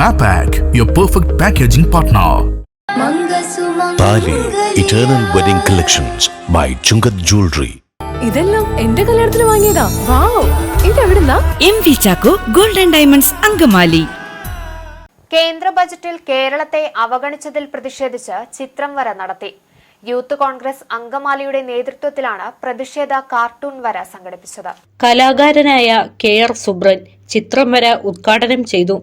Mapac, your perfect packaging partner. Thali eternal wedding collections by Chungath jewellery ഇതെല്ലാം എന്റെ കല്യാണത്തിന് വാങ്ങിയതാ. Wow. ഇതെവിടുന്നാ? M V Chacko golden diamonds Angamaly. കേന്ദ്ര ബജറ്റിൽ കേരളത്തെ അവഗണിച്ചതിൽ പ്രതിഷേധിച്ച് ചിത്രം വര നടത്തി. യൂത്ത് കോൺഗ്രസ് അങ്കമാലിയുടെ നേതൃത്വത്തിലാണ് പ്രതിഷേധ കാർട്ടൂൺ വര സംഘടിപ്പിച്ചത്. കലാകാരനായ കെ ആർ സുബ്രൻ ചിത്രം വര ഉദ്ഘാടനം ചെയ്തു.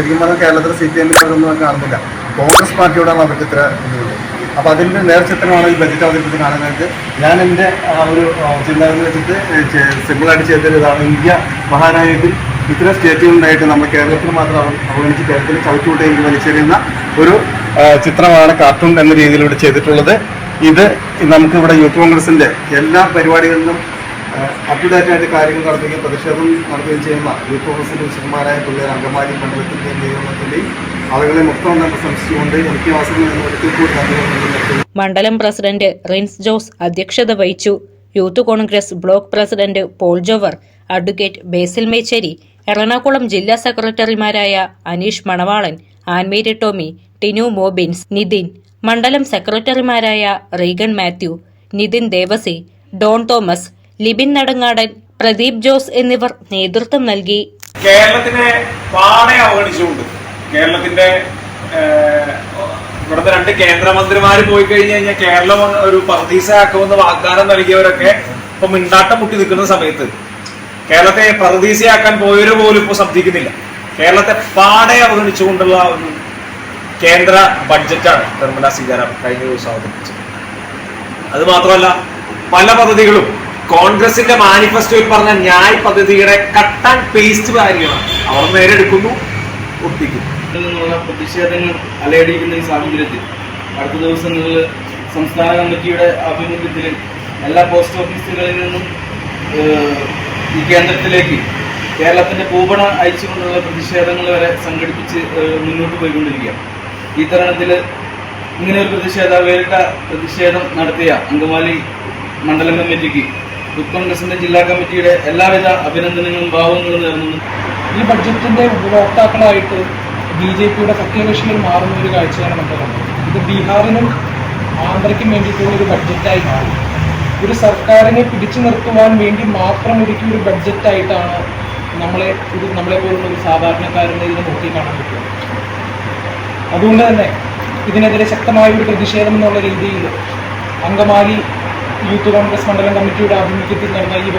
ശരിക്കും പറഞ്ഞാൽ കേരളത്തിലെ സി പി എമ്മിന് അവരൊന്നും കാണുന്നില്ല. കോൺഗ്രസ് പാർട്ടിയോടാണ് അവർക്ക് ഇത്ര ഇതുള്ളത് അപ്പോൾ അതിന്റെ നേർച്ചിത്രമാണ് ഈ ബജറ്റ് അവതരിപ്പിച്ച് കാണുന്നത്. ഞാൻ എന്റെ ഒരു ചിന്താഗതി വെച്ചിട്ട് സിമ്പിളായിട്ട് ചെയ്തൊരു ഇതാണ് ഇന്ത്യ മഹാരാജ്യത്തിൽ ഇത്ര സ്റ്റേറ്റുകളുണ്ടായിട്ട് നമ്മൾ കേരളത്തിൽ മാത്രം അവ- അവഗണിച്ച് കേരളത്തിൽ ചവിറ്റുകൂട്ടയിൽ വലിച്ചെറിയുന്ന ഒരു ചിത്രമാണ് കാർട്ടൂൺ എന്ന രീതിയിലൂടെ ചെയ്തിട്ടുള്ളത്. ഇത് നമുക്കിവിടെ യൂത്ത് കോൺഗ്രസിന്റെ എല്ലാ പരിപാടികളിലും അപ് ആയിട്ട് കാര്യങ്ങൾ നടത്തുകയും പ്രതിഷേധം നടത്തുകയും ചെയ്യുന്ന യൂത്ത് കോൺഗ്രസിന്റെ വിശുദ്ധന്മാരായ പിള്ളേർ അങ്കമാലി മണ്ഡലത്തിന്റെയും നിയമത്തിന്റെയും ആളുകളെ മണ്ഡലം പ്രസിഡന്റ് റിൻസ് ജോസ് അധ്യക്ഷത വഹിച്ചു. Youth Congress block president Paul Jover advocate Basil Mecheri Ernakulam ജില്ലാ സെക്രട്ടറിമാരായ അനീഷ് മണവാളൻ ആൻമേരി ടോമി ടിനു മോബിൻസ് നിതിൻ മണ്ഡലം സെക്രട്ടറിമാരായ റീഗൺ മാത്യു നിതിൻ ദേവസി ഡോൺ തോമസ് ലിബിൻ നടങ്ങാടൻ പ്രദീപ് ജോസ് എന്നിവർ നേതൃത്വം നൽകി. കേരളത്തിനെ പാടെ അവഗണിച്ചുകൊണ്ട് കേരളത്തിന്റെ ഇവിടുത്തെ രണ്ട് കേന്ദ്രമന്ത്രിമാർ പോയി കഴിഞ്ഞു കഴിഞ്ഞാൽ കേരളം ഒരു പർദീസയാക്കുമെന്ന് വാഗ്ദാനം നൽകിയവരൊക്കെ ഇപ്പൊ മിണ്ടാട്ടം മുട്ടി നിൽക്കുന്ന സമയത്ത്. കേരളത്തെ പർദീസയാക്കാൻ പോയവര് പോലും ഇപ്പൊ ശ്രദ്ധിക്കുന്നില്ല. കേരളത്തെ പാടെ അവഗണിച്ചുകൊണ്ടുള്ള ഒരു കേന്ദ്ര ബഡ്ജറ്റാണ് നിർമ്മല സീതാരാമൻ കഴിഞ്ഞ ദിവസം അവതരിപ്പിച്ചത്. അത് മാത്രമല്ല പല പദ്ധതികളും കോൺഗ്രസിന്റെ മാനിഫെസ്റ്റോയിൽ പറഞ്ഞ ന്യായ് പദ്ധതിയുടെ കട്ട് ആൻഡ് പേസ്റ്റ് കാര്യമാണ്. അവർ നേരെ എടുക്കുന്നു ഒപ്പിക്കുന്നു പ്രതിഷേധങ്ങൾ അലയടിക്കുന്ന ഈ സാഹചര്യത്തിൽ അടുത്ത ദിവസങ്ങളിൽ സംസ്ഥാന കമ്മിറ്റിയുടെ ആഭിമുഖ്യത്തിൽ എല്ലാ പോസ്റ്റ് ഓഫീസുകളിൽ നിന്നും ഈ കേന്ദ്രത്തിലേക്ക് കേരളത്തിന്റെ ഭൂപട അയച്ചുകൊണ്ടുള്ള പ്രതിഷേധങ്ങൾ വരെ സംഘടിപ്പിച്ച് മുന്നോട്ട് പോയിക്കൊണ്ടിരിക്കുകയാണ്. ഈ തരണത്തിൽ ഇങ്ങനെ ഒരു പ്രതിഷേധ വേറിട്ട പ്രതിഷേധം നടത്തിയ അങ്കമാലി മണ്ഡലം കമ്മിറ്റിക്ക് യൂത്ത് കോൺഗ്രസിന്റെ ജില്ലാ കമ്മിറ്റിയുടെ എല്ലാവിധ അഭിനന്ദനങ്ങളും ഭാവങ്ങളും നേർന്നു ഈ ബഡ്ജറ്റിന്റെ ഉപഭോക്താക്കളായിട്ട് ബി ജെ പിയുടെ സഖ്യകക്ഷികൾ മാറുന്ന ഒരു കാഴ്ചയാണ് നമ്മൾ കണ്ടത്. ഇത് ബീഹാറിനും ആന്ധ്രയ്ക്കും വേണ്ടിയിട്ടുള്ള ഒരു ബഡ്ജറ്റായി മാറി. ഒരു സർക്കാരിനെ പിടിച്ചു നിർത്തുവാൻ വേണ്ടി മാത്രം ഒരുക്കിയ ഒരു ബഡ്ജറ്റായിട്ടാണ് നമ്മളെ ഒരു നമ്മളെ പോലുള്ള ഒരു സാധാരണക്കാരനെ ഇതിനെ നോക്കിക്കാണാൻ പറ്റും അതുകൊണ്ട് തന്നെ ഇതിനെതിരെ ശക്തമായ ഒരു പ്രതിഷേധം എന്നുള്ള രീതിയിൽ അങ്കമാലി യൂത്ത് കോൺഗ്രസ് മണ്ഡലം കമ്മിറ്റിയുടെ ആഭിമുഖ്യത്തിൽ നടന്ന ഈ